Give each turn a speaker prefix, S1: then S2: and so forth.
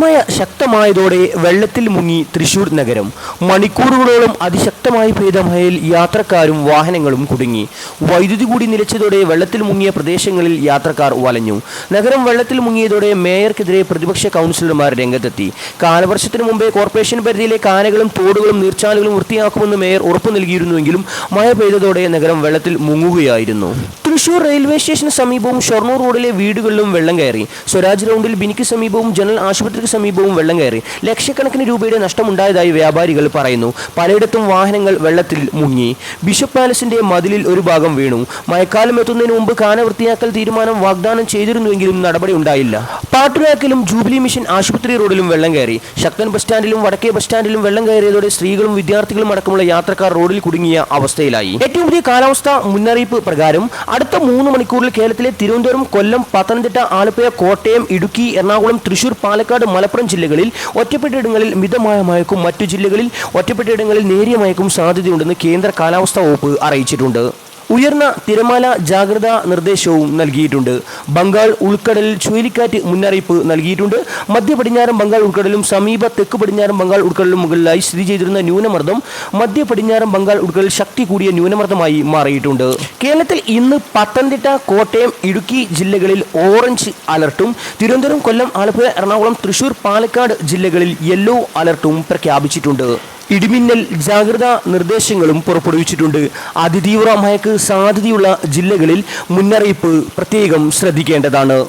S1: സൂര്യമായ ശക്തമായതോടെ വെള്ളത്തിൽ മുങ്ങി തൃശൂർ നഗരം മണിക്കൂറുകളോളം അതിശക്തമായി പെയ്ത മഴയിൽ യാത്രക്കാരും വാഹനങ്ങളും കുടുങ്ങി വൈദ്യുതി കൂടി നിലച്ചതോടെ വെള്ളത്തിൽ മുങ്ങിയ പ്രദേശങ്ങളിൽ യാത്രക്കാർ വലഞ്ഞു നഗരം വെള്ളത്തിൽ മുങ്ങിയതോടെ മേയർക്കെതിരെ പ്രതിപക്ഷ കൗൺസിലർമാർ രംഗത്തെത്തി കാലവർഷത്തിന് മുമ്പേ കോർപ്പറേഷൻ പരിധിയിലെ കാനകളും തോടുകളും നീർച്ചാലുകളും വൃത്തിയാക്കുമെന്ന് മേയർ ഉറപ്പു നൽകിയിരുന്നുവെങ്കിലും മഴ പെയ്തതോടെ നഗരം വെള്ളത്തിൽ മുങ്ങുകയായിരുന്നു തൃശൂർ റെയിൽവേ സ്റ്റേഷന് സമീപവും ഷൊർണൂർ റോഡിലെ വീടുകളിലും വെള്ളം കയറി സ്വരാജ് റൗണ്ടിൽ ബിനിക്ക് സമീപവും ജനറൽ ആശുപത്രിക്ക് സമീപവും വെള്ളം കയറി ലക്ഷക്കണക്കിന് രൂപയുടെ നഷ്ടമുണ്ടായതായി വ്യാപാരികൾ പറയുന്നു പലയിടത്തും വാഹനങ്ങൾ വെള്ളത്തിൽ മുങ്ങി ബിഷപ്പ് പാലസിന്റെ മതിലിൽ ഒരു ഭാഗം വീണു മഴക്കാലം എത്തുന്നതിന് മുമ്പ് കാന വൃത്തിയാക്കൽ തീരുമാനം വാഗ്ദാനം ചെയ്തിരുന്നുവെങ്കിലും നടപടി ഉണ്ടായില്ല പാട്ടുരാക്കിലും ജൂബിലി മിഷൻ ആശുപത്രി റോഡിലും വെള്ളം കയറി ശക്തൻ ബസ് സ്റ്റാൻഡിലും വടക്കേ ബസ് സ്റ്റാൻഡിലും വെള്ളം കയറിയതോടെ സ്ത്രീകളും വിദ്യാർത്ഥികളും അടക്കമുള്ള യാത്രക്കാർ റോഡിൽ കുടുങ്ങിയ അവസ്ഥയിലായി ഏറ്റവും പുതിയ കാലാവസ്ഥ മുന്നറിയിപ്പ് പ്രകാരം അടുത്ത മൂന്ന് മണിക്കൂറിൽ കേരളത്തിലെ തിരുവനന്തപുരം കൊല്ലം പത്തനംതിട്ട ആലപ്പുഴ കോട്ടയം ഇടുക്കി എറണാകുളം തൃശൂർ പാലക്കാട് മലപ്പുറം ജില്ലകളിൽ ഒറ്റപ്പെട്ടയിടങ്ങളിൽ മിതമായ മഴക്കും മറ്റു ജില്ലകളിൽ ഒറ്റപ്പെട്ടയിടങ്ങളിൽ നേരിയ മഴക്കും സാധ്യതയുണ്ടെന്ന് കേന്ദ്ര കാലാവസ്ഥാ വകുപ്പ് അറിയിച്ചിട്ടുണ്ട് ഉയർന്ന തിരമാല ജാഗ്രതാ നിർദ്ദേശവും നൽകിയിട്ടുണ്ട് ബംഗാൾ ഉൾക്കടലിൽ ചുഴലിക്കാറ്റ് മുന്നറിയിപ്പ് നൽകിയിട്ടുണ്ട് മധ്യ പടിഞ്ഞാറൻ ബംഗാൾ ഉൾക്കടലും സമീപ തെക്ക് പടിഞ്ഞാറൻ ബംഗാൾ ഉൾക്കടലിലും മുകളിലായി സ്ഥിതി ചെയ്തിരുന്ന ന്യൂനമർദ്ദം മധ്യ പടിഞ്ഞാറൻ ബംഗാൾ ഉൾക്കടലിൽ ശക്തി കൂടിയ ന്യൂനമർദ്ദമായി മാറിയിട്ടുണ്ട് കേരളത്തിൽ ഇന്ന് പത്തനംതിട്ട കോട്ടയം ഇടുക്കി ജില്ലകളിൽ ഓറഞ്ച് അലർട്ടും തിരുവനന്തപുരം കൊല്ലം ആലപ്പുഴ എറണാകുളം തൃശൂർ പാലക്കാട് ജില്ലകളിൽ യെല്ലോ അലർട്ടും പ്രഖ്യാപിച്ചിട്ടുണ്ട് ഇടിമിന്നൽ ജാഗ്രതാ നിർദ്ദേശങ്ങളും പുറപ്പെടുവിച്ചിട്ടുണ്ട് അതിതീവ്ര മഴയ്ക്ക് സാധ്യതയുള്ള ജില്ലകളിൽ മുന്നറിയിപ്പ് പ്രത്യേകം ശ്രദ്ധിക്കേണ്ടതാണ്